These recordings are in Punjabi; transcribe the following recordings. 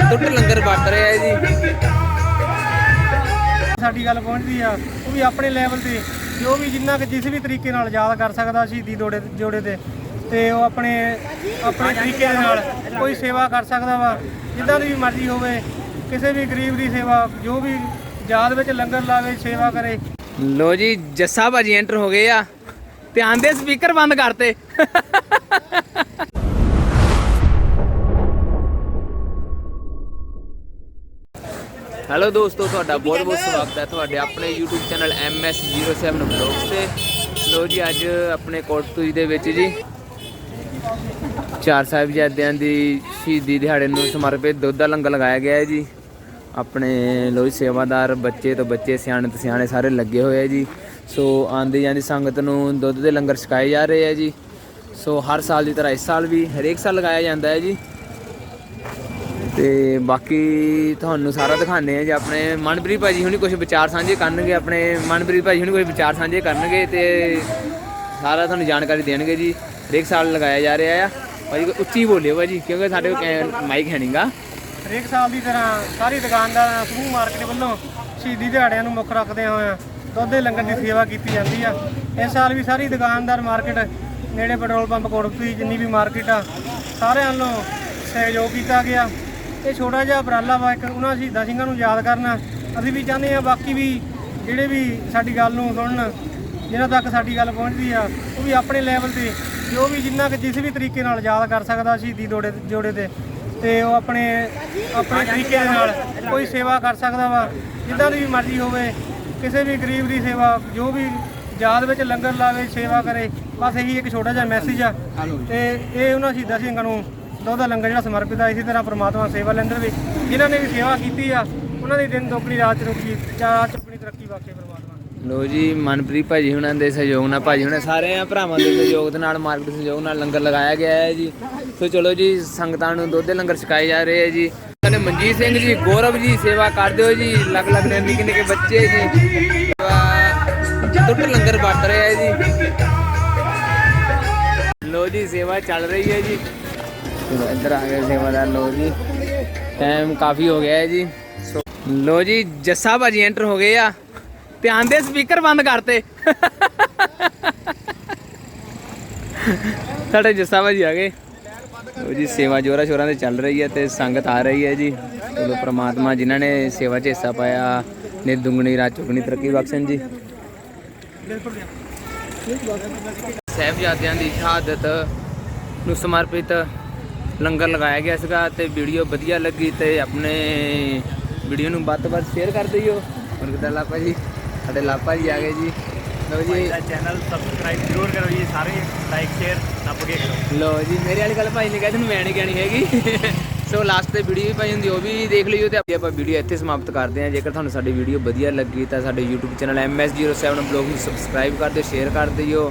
ਟੁੱਟ ਲੰਗਰ ਵਰਤ ਰਿਹਾ ਹੈ ਜੀ। ਸਾਡੀ ਗੱਲ ਪਹੁੰਚਦੀ ਆ ਉਹ ਵੀ ਆਪਣੇ ਲੈਵਲ ਤੇ ਜੋ ਵੀ ਜਿੰਨਾ ਕਿ ਜਿਸ ਵੀ ਤਰੀਕੇ ਨਾਲ ਯਾਦ ਕਰ ਸਕਦਾ ਸ਼ਹੀਦੀ ਜੋੜੇ ਜੋੜੇ ਤੇ ਤੇ ਉਹ ਆਪਣੇ ਆਪਣੇ ਤਰੀਕੇ ਦੇ ਨਾਲ ਕੋਈ ਸੇਵਾ ਕਰ ਸਕਦਾ ਵਾ ਜਿੱਦਾਂ ਦੀ ਵੀ ਮਰਜ਼ੀ ਹੋਵੇ ਕਿਸੇ ਵੀ ਗਰੀਬ ਦੀ ਸੇਵਾ ਜੋ ਵੀ ਯਾਦ ਵਿੱਚ ਲੰਗਰ ਲਾਵੇ ਸੇਵਾ ਕਰੇ। ਲੋ ਜੀ ਜੱਸਾ ਭਾਜੀ ਐਂਟਰ ਹੋ ਗਏ ਆ। ਧਿਆਨ ਦੇ ਸਪੀਕਰ ਬੰਦ ਕਰਤੇ। ਹੈਲੋ ਦੋਸਤੋ ਤੁਹਾਡਾ ਬਹੁਤ ਬਹੁਤ ਸਵਾਗਤ ਹੈ ਤੁਹਾਡੇ ਆਪਣੇ YouTube ਚੈਨਲ MS07 Vlogs ਤੇ। ਲੋ ਜੀ ਅੱਜ ਆਪਣੇ ਕੋਟਪੂਰੀ ਦੇ ਵਿੱਚ ਜੀ ਚਾਰ ਸਾਹਿਬਜ਼ਾਦਿਆਂ ਦੀ ਸ਼ਹੀਦੀ ਦਿਹਾੜੇ ਨੂੰ ਸਮਰਪਿਤ ਦੁੱਧ ਦਾ ਲੰਗਰ ਲਗਾਇਆ ਗਿਆ ਹੈ ਜੀ। ਆਪਣੇ ਲੋਈ ਸੇਵਾਦਾਰ ਬੱਚੇ ਤੋਂ ਬੱਚੇ ਸਿਆਣੇ ਤੋਂ ਸਿਆਣੇ ਸਾਰੇ ਲੱਗੇ ਹੋਏ ਆ ਜੀ। ਸੋ ਆਂਦੀ ਜਾਂਦੀ ਸੰਗਤ ਨੂੰ ਦੁੱਧ ਦੇ ਲੰਗਰ ਛਕਾਏ ਜਾ ਰਹੇ ਆ ਜੀ। ਸੋ ਹਰ ਸਾਲ ਦੀ ਤਰ੍ਹਾਂ ਇਸ ਸਾਲ ਵੀ ਹਰੇਕ ਸਾਲ ਲਗਾਇਆ ਜਾਂਦਾ ਹੈ ਜੀ। ਤੇ ਬਾਕੀ ਤੁਹਾਨੂੰ ਸਾਰਾ ਦਿਖਾਣੇ ਆ ਜੀ ਆਪਣੇ ਮਨਪ੍ਰੀਤ ਭਾਜੀ ਹੁਣੀ ਕੁਝ ਵਿਚਾਰ ਸਾਂਝੇ ਕਰਨਗੇ, ਆਪਣੇ ਮਨਪ੍ਰੀਤ ਭਾਜੀ ਹੁਣੀ ਕੁਝ ਵਿਚਾਰ ਸਾਂਝੇ ਕਰਨਗੇ ਤੇ ਸਾਰਾ ਤੁਹਾਨੂੰ ਜਾਣਕਾਰੀ ਦੇਣਗੇ ਜੀ। ਹਰੇਕ ਸਾਲ ਲਗਾਇਆ ਜਾ ਰਿਹਾ ਆ। ਭਾਜੀ, ਕੋਈ ਉੱਚੀ ਬੋਲਿਓ ਭਾਜੀ, ਕਿਉਂਕਿ ਸਾਡੇ ਕੋਲ ਮਾਈਕ ਹੈ ਨਹੀਂਗਾ ਹਰੇਕ ਸਾਲ ਦੀ ਤਰ੍ਹਾਂ ਸਾਰੀ ਦੁਕਾਨਦਾਰਾਂ ਸਮੂਹ ਮਾਰਕੀਟ ਵੱਲੋਂ ਸ਼ਹੀਦੀ ਦਿਹਾੜਿਆਂ ਨੂੰ ਮੁੱਖ ਰੱਖਦੇ ਹੋਏ ਦੁੱਧ ਦੇ ਲੰਗਰ ਦੀ ਸੇਵਾ ਕੀਤੀ ਜਾਂਦੀ ਆ। ਇਸ ਸਾਲ ਵੀ ਸਾਰੀ ਦੁਕਾਨਦਾਰ ਮਾਰਕੀਟ ਨੇੜੇ ਪੈਟਰੋਲ ਪੰਪ ਕੋਟਪੁਰੀ ਜਿੰਨੀ ਵੀ ਮਾਰਕੀਟ ਆ, ਸਾਰਿਆਂ ਵੱਲੋਂ ਸਹਿਯੋਗ ਕੀਤਾ ਗਿਆ। ਇਹ ਛੋਟਾ ਜਿਹਾ ਉਪਰਾਲਾ ਵਾ ਇੱਕ, ਉਹਨਾਂ ਸ਼ਹੀਦਾਂ ਸਿੰਘਾਂ ਨੂੰ ਯਾਦ ਕਰਨਾ। ਅਸੀਂ ਵੀ ਚਾਹੁੰਦੇ ਆ ਬਾਕੀ ਵੀ ਜਿਹੜੇ ਵੀ ਸਾਡੀ ਗੱਲ ਨੂੰ ਸੁਣਨ, ਜਿਨ੍ਹਾਂ ਤੱਕ ਸਾਡੀ ਗੱਲ ਪਹੁੰਚਦੀ ਆ, ਉਹ ਵੀ ਆਪਣੇ ਲੈਵਲ ਤੇ, ਜੋ ਵੀ ਜਿੰਨਾ ਕਿ ਜਿਸ ਵੀ ਤਰੀਕੇ ਨਾਲ ਯਾਦ ਕਰ ਸਕਦਾ ਸ਼ਹੀਦੀ ਜੋੜੇ ਜੋੜੇ ਤੇ ਤੇ ਉਹ ਆਪਣੇ ਆਪਣੇ ਤਰੀਕੇ ਦੇ ਨਾਲ ਕੋਈ ਸੇਵਾ ਕਰ ਸਕਦਾ ਵਾ, ਜਿੱਦਾਂ ਦੀ ਵੀ ਮਰਜ਼ੀ ਹੋਵੇ, ਕਿਸੇ ਵੀ ਗਰੀਬ ਦੀ ਸੇਵਾ, ਜੋ ਵੀ ਯਾਦ ਵਿੱਚ ਲੰਗਰ ਲਾਵੇ, ਸੇਵਾ ਕਰੇ, ਬਸ ਇਹੀ ਇੱਕ ਛੋਟਾ ਜਿਹਾ ਮੈਸੇਜ ਆ। ਤੇ ਇਹ ਉਹਨਾਂ ਸ਼ਹੀਦਾਂ ਸਿੰਘਾਂ ਨੂੰ ਦੁੱਧ ਦਾ ਲੰਗਰ ਜਿਹੜਾ ਸਮਰਪਿਤ ਆ, ਇਸੇ ਤਰ੍ਹਾਂ ਪ੍ਰਮਾਤਮਾ ਸੇਵਾ ਲੈਂਦਰ ਵੀ ਜਿਨ੍ਹਾਂ ਨੇ ਵੀ ਸੇਵਾ ਕੀਤੀ ਆ, ਉਹਨਾਂ ਦੀ ਦਿਨ ਦੁੱਗਣੀ ਰਾਤ ਚੁੱਕੀ ਰਾਤ ਚੁੱਕਣੀ ਤਰੱਕੀ ਬਖਸ਼ੇ ਪ੍ਰਮਾਤਮਾ ਲੋ ਜੀ, ਮਨਪ੍ਰੀਤ ਭਾਜੀ ਹੁਣਾਂ ਦੇ ਸਹਿਯੋਗ ਨਾਲ, ਭਾਜੀ ਹੁਣੇ ਸਾਰੇ ਆ, ਭਰਾਵਾਂ ਦੇ ਸਹਿਯੋਗ ਦੇ ਨਾਲ, ਮਾਰਕੀਟ ਸਹਿਯੋਗ ਨਾਲ ਲੰਗਰ ਲਗਾਇਆ ਗਿਆ ਹੈ ਜੀ। ਸੋ ਚਲੋ ਜੀ, ਸੰਗਤਾਂ ਨੂੰ ਦੁੱਧ ਦੇ ਲੰਗਰ ਛਕਾਏ ਜਾ ਰਹੇ ਹੈ ਜੀ। ਸਾਡੇ ਮਨਜੀਤ ਸਿੰਘ ਜੀ, ਗੌਰਵ ਜੀ, ਸੇਵਾ ਕਰਦੇ ਹੋ ਜੀ ਲੱਗ ਲੱਗ ਦੇ ਨਿੱਕੇ ਨਿੱਕੇ ਬੱਚੇ ਜੀ। ਸੇਵਾ- ਲੰਗਰ ਵਰਤ ਰਹੇ ਹੈ ਜੀ। ਲੋ ਜੀ, ਸੇਵਾ ਚੱਲ ਰਹੀ ਹੈ ਜੀ। ਚਲੋ ਇੱਧਰ ਆ ਗਏ ਸੇਵਾਦਾਰ, ਲੋ ਜੀ। ਟਾਈਮ ਕਾਫੀ ਹੋ ਗਿਆ ਹੈ ਜੀ। ਲੋ ਜੀ, ਜੱਸਾ ਭਾਜੀ ਐਂਟਰ ਹੋ ਗਏ ਆ। ਧਿਆਨ ਦੇ ਸਪੀਕਰ ਬੰਦ ਕਰਤੇ। ਸਾਡੇ ਜੱਸਾ ਭਾਜੀ ਆ ਗਏ। ਲੋ ਜੀ, ਸੇਵਾ ਜੋਰਾ ਸ਼ੋਰਾਂ ਤੇ ਚੱਲ ਰਹੀ ਹੈ ਤੇ ਸੰਗਤ ਆ ਰਹੀ ਹੈ ਜੀ। ਚਲੋ ਪ੍ਰਮਾਤਮਾ ਜਿਨ੍ਹਾਂ ਨੇ ਸੇਵਾ 'ਚ ਹਿੱਸਾ ਪਾਇਆ, ਨੇ ਦੁੰਗਣੀ ਰਾਤ ਚੁਗਣੀ ਤਰੱਕੀ ਬਖਸ਼ਣ ਜੀ। ਸਾਹਿਬਜ਼ਾਦਿਆਂ ਦੀ ਸ਼ਹਾਦਤ ਨੂੰ ਸਮਰਪਿਤ ਲੰਗਰ ਲਗਾਇਆ ਗਿਆ ਸੀਗਾ ਤੇ ਵੀਡੀਓ ਵਧੀਆ ਲੱਗੀ ਤੇ ਆਪਣੇ ਵੀਡੀਓ ਨੂੰ ਵੱਧ ਤੋਂ ਵੱਧ ਸ਼ੇਅਰ ਕਰ ਦਿਓ। ਹੁਣ ਕਿਦਾਂ ਲਾਪਾ ਜੀ? ਸਾਡੇ ਲਾਪਾ ਜੀ ਆ ਗਏ ਜੀ। ਲਓ ਜੀ। ਚੈਨਲ ਸਬਸਕ੍ਰਾਈਬ ਜ਼ਰੂਰ ਕਰੋ ਜੀ ਸਾਰੇ ਲਾਈਕ ਸ਼ੇਅਰ ਦੱਬ ਕੇ ਕਰੋ। ਲੋ ਜੀ ਮੇਰੇ ਵਾਲੀ ਗੱਲ ਭਾਈ ਨੇ ਕਿਹਾ ਤੁਹਾਨੂੰ ਮੈਂ ਨਹੀਂ ਕਹਿਣੀ ਹੈਗੀ। ਸੋ ਲਾਸਟ ਤੇ ਵੀਡੀਓ ਵੀ ਪਾਈ ਹੁੰਦੀ ਉਹ ਵੀ ਦੇਖ ਲਿਓ ਤੇ ਆਪਾਂ ਵੀਡੀਓ ਇੱਥੇ ਸਮਾਪਤ ਕਰਦੇ ਹਾਂ। ਜੇਕਰ ਤੁਹਾਨੂੰ ਸਾਡੀ ਵੀਡੀਓ ਵਧੀਆ ਲੱਗੀ ਤਾਂ ਸਾਡੇ YouTube ਚੈਨਲ MS07 ਬਲੌਗ ਨੂੰ ਸਬਸਕ੍ਰਾਈਬ ਕਰ ਦਿਓ ਸ਼ੇਅਰ ਕਰ ਦਿਓ।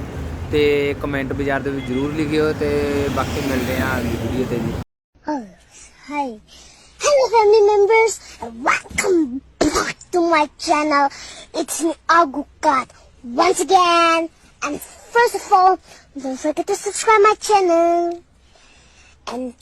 ਤੇ ਕਮੈਂਟ ਬਾਜ਼ਾਰ ਦੇ ਵਿੱਚ ਜ਼ਰੂਰ ਲਿਖਿਓ ਤੇ ਬਾਕੀ ਮਿਲਦੇ ਆਂ ਅਗਲੀ ਵੀਡੀਓ ਤੇ ਜੀ hi hello family members welcome back to my channel it's me ਆਗੁਕਾਤ once again and first of all don't forget to subscribe my channel and